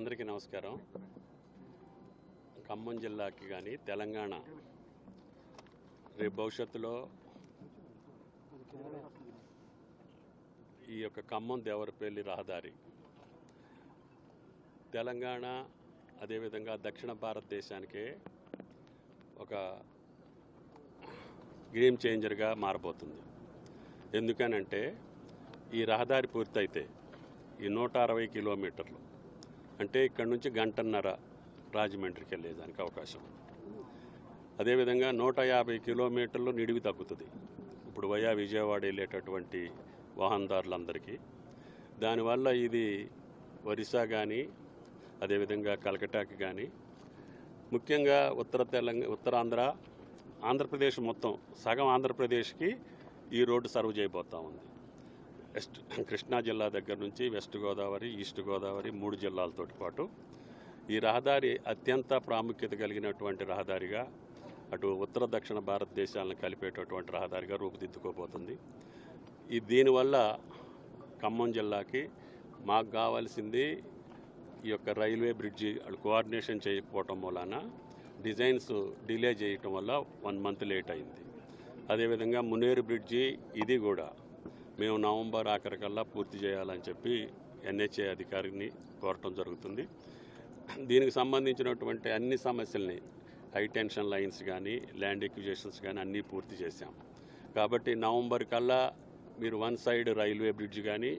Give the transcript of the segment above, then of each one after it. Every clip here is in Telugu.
అందరికీ నమస్కారం. ఖమ్మం జిల్లాకి కానీ తెలంగాణ రేపు భవిష్యత్తులో ఈ యొక్క ఖమ్మం దేవరపల్లి రహదారి తెలంగాణ అదేవిధంగా దక్షిణ భారతదేశానికే ఒక గేమ్ చేంజర్గా మారబోతుంది. ఎందుకనంటే ఈ రహదారి పూర్తయితే ఈ నూట అరవై కిలోమీటర్లు అంటే ఇక్కడ నుంచి గంటన్నర రాజమండ్రికి వెళ్ళేదానికి అవకాశం ఉంది. అదేవిధంగా నూట యాభై కిలోమీటర్లు నిడివి తగ్గుతుంది. ఇప్పుడు వయా విజయవాడ వెళ్ళేటటువంటి వాహనదారులందరికీ. దానివల్ల ఇది ఒరిస్సా కానీ అదేవిధంగా కలకటాకి కానీ ముఖ్యంగా ఉత్తర తెలంగాణ ఉత్తరాంధ్ర ఆంధ్రప్రదేశ్ మొత్తం సగం ఆంధ్రప్రదేశ్కి ఈ రోడ్డు సర్వ్ చేయబోతూ ఉంది. వెస్ట్ కృష్ణా జిల్లా దగ్గర నుంచి వెస్ట్ గోదావరి ఈస్ట్ గోదావరి మూడు జిల్లాలతో పాటు. ఈ రహదారి అత్యంత ప్రాముఖ్యత కలిగినటువంటి రహదారిగా అటు ఉత్తర దక్షిణ భారతదేశాలను కలిపేటటువంటి రహదారిగా రూపుదిద్దుకోబోతుంది. ఈ దీనివల్ల ఖమ్మం జిల్లాకి మాకు కావాల్సింది ఈ యొక్క రైల్వే బ్రిడ్జి కోఆర్డినేషన్ చేయకపోవటం వలన డిజైన్స్ డిలే చేయటం వల్ల వన్ మంత్ లేట్ అయింది. అదేవిధంగా మునేరు బ్రిడ్జి ఇది కూడా మేము నవంబర్ ఆఖరికల్లా పూర్తి చేయాలని చెప్పి ఎన్హెచ్ఏ అధికారిని కోరటం జరుగుతుంది. దీనికి సంబంధించినటువంటి అన్ని సమస్యల్ని హై టెన్షన్ లైన్స్ కానీ ల్యాండ్ ఎక్విజేషన్స్ కానీ అన్నీ పూర్తి చేశాం. కాబట్టి నవంబర్ కల్లా మీరు వన్ సైడ్ రైల్వే బ్రిడ్జ్ కానీ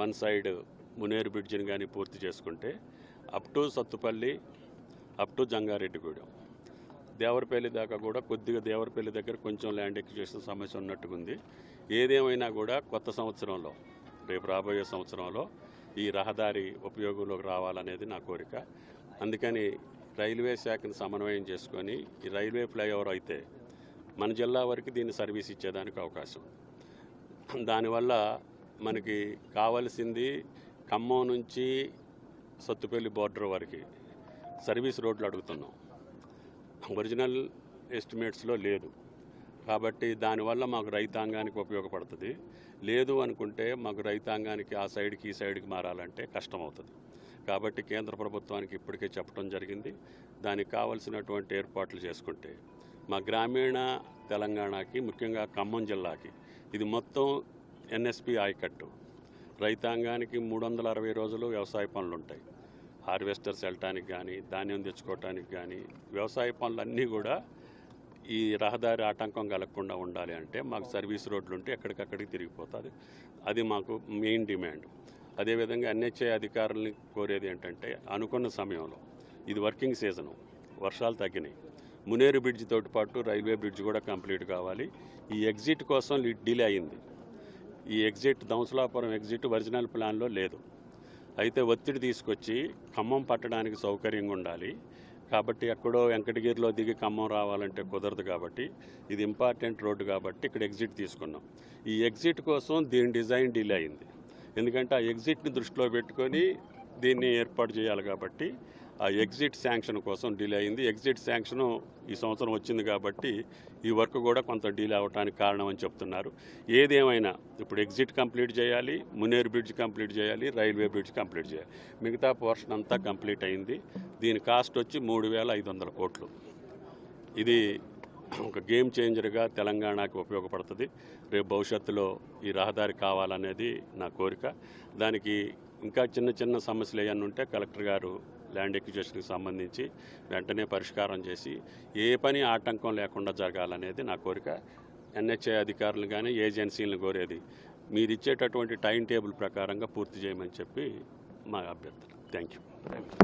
వన్ సైడ్ మునేరు బ్రిడ్జిని కానీ పూర్తి చేసుకుంటే up to Sathupalli up to Jangareddygudem. Devarapalli దాకా కూడా కొద్దిగా దేవరపల్లి దగ్గర కొంచెం ల్యాండ్ ఎక్విజేషన్ సమస్య ఉన్నట్టుంది ఏదేమైనా కూడా కొత్త సంవత్సరంలో రేపు రాబోయే సంవత్సరంలో ఈ రహదారి ఉపయోగంలోకి రావాలనేది నా కోరిక. అందుకని రైల్వే శాఖను సమన్వయం చేసుకొని ఈ రైల్వే ఫ్లైఓవర్ అయితే మన జిల్లా వరకు దీన్ని సర్వీస్ ఇచ్చేదానికి అవకాశం. దానివల్ల మనకి కావలసింది ఖమ్మం నుంచి సత్తుపల్లి బోర్డర్ వరకు సర్వీస్ రోడ్లు అడుగుతున్నాం. ఒరిజినల్ ఎస్టిమేట్స్లో లేదు. కాబట్టి దానివల్ల మాకు రైతాంగానికి ఉపయోగపడుతుంది. లేదు అనుకుంటే మాకు రైతాంగానికి ఆ సైడ్కి ఈ సైడ్కి మారాలంటే కష్టం అవుతుంది కాబట్టి కేంద్ర ప్రభుత్వానికి ఇప్పటికే చెప్పడం జరిగింది. దానికి కావలసినటువంటి ఏర్పాట్లు చేసుకుంటే మా గ్రామీణ తెలంగాణకి ముఖ్యంగా ఖమ్మం జిల్లాకి ఇది మొత్తం ఎన్ఎస్పి ఆయకట్టు. రైతాంగానికి మూడు వందల అరవై రోజులు వ్యవసాయ పనులు ఉంటాయి హార్వెస్టర్స్ వెళ్ళటానికి కానీ ధాన్యం తెచ్చుకోవటానికి కానీ వ్యవసాయ పనులన్నీ కూడా ఈ రహదారి ఆటంకం కలగకుండా ఉండాలి అంటే మాకు సర్వీస్ రోడ్లు ఉంటే ఎక్కడికక్కడికి తిరిగిపోతుంది. అది మాకు మెయిన్ డిమాండ్ అదేవిధంగా ఎన్హెచ్ఐ అధికారులని కోరేది ఏంటంటే అనుకున్న సమయంలో ఇది వర్కింగ్ సీజను వర్షాలు తగ్గినాయి. మునేరు బ్రిడ్జ్ తోటి పాటు రైల్వే బ్రిడ్జ్ కూడా కంప్లీట్ కావాలి. ఈ ఎగ్జిట్ కోసం డిలే అయింది. ఈ ఎగ్జిట్ దంసలాపురం ఎగ్జిట్ ఒరిజినల్ ప్లాన్లో లేదు. అయితే ఒత్తిడి తీసుకొచ్చి ఖమ్మం పట్టడానికి సౌకర్యంగా ఉండాలి. కాబట్టి ఎక్కడో వెంకటగిరిలో దిగి ఖమ్మం రావాలంటే కుదరదు కాబట్టి ఇది ఇంపార్టెంట్ రోడ్డు కాబట్టి ఇక్కడ ఎగ్జిట్ తీసుకున్నాం. ఈ ఎగ్జిట్ కోసం దీని డిజైన్ డిలే అయింది. ఎందుకంటే ఆ ఎగ్జిట్ని దృష్టిలో పెట్టుకొని దీన్ని ఏర్పాటు చేయాలి కాబట్టి ఆ ఎగ్జిట్ శాంక్షన్ కోసం డిలే అయింది. ఎగ్జిట్ శాంక్షన్ ఈ సంవత్సరం వచ్చింది కాబట్టి ఈ వర్క్ కూడా కొంత డిలే అవడానికి కారణం అని చెప్తున్నారు. ఏదేమైనా ఇప్పుడు ఎగ్జిట్ కంప్లీట్ చేయాలి మునేరు బ్రిడ్జ్ కంప్లీట్ చేయాలి రైల్వే బ్రిడ్జ్ కంప్లీట్ చేయాలి. మిగతా పోర్షన్ అంతా కంప్లీట్ అయింది. దీని కాస్ట్ వచ్చి మూడు వేల ఐదు వందల కోట్లు. ఇది ఒక గేమ్ చేంజర్గా తెలంగాణకి ఉపయోగపడుతుంది. రేపు భవిష్యత్తులో ఈ రహదారి కావాలనేది నా కోరిక. దానికి ఇంకా చిన్న చిన్న సమస్యలు ఏమన్నా ఉంటే కలెక్టర్ గారు ల్యాండ్ ఎక్విజేషన్కి సంబంధించి వెంటనే పరిష్కారం చేసి ఏ పని ఆటంకం లేకుండా జరగాలనేది నా కోరిక. ఎన్హెచ్ఐ అధికారులు కానీ ఏజెన్సీలను కోరేది మీరు ఇచ్చేటటువంటి టైం టేబుల్ ప్రకారంగా పూర్తి చేయమని చెప్పి మా అభ్యర్థన. Thank you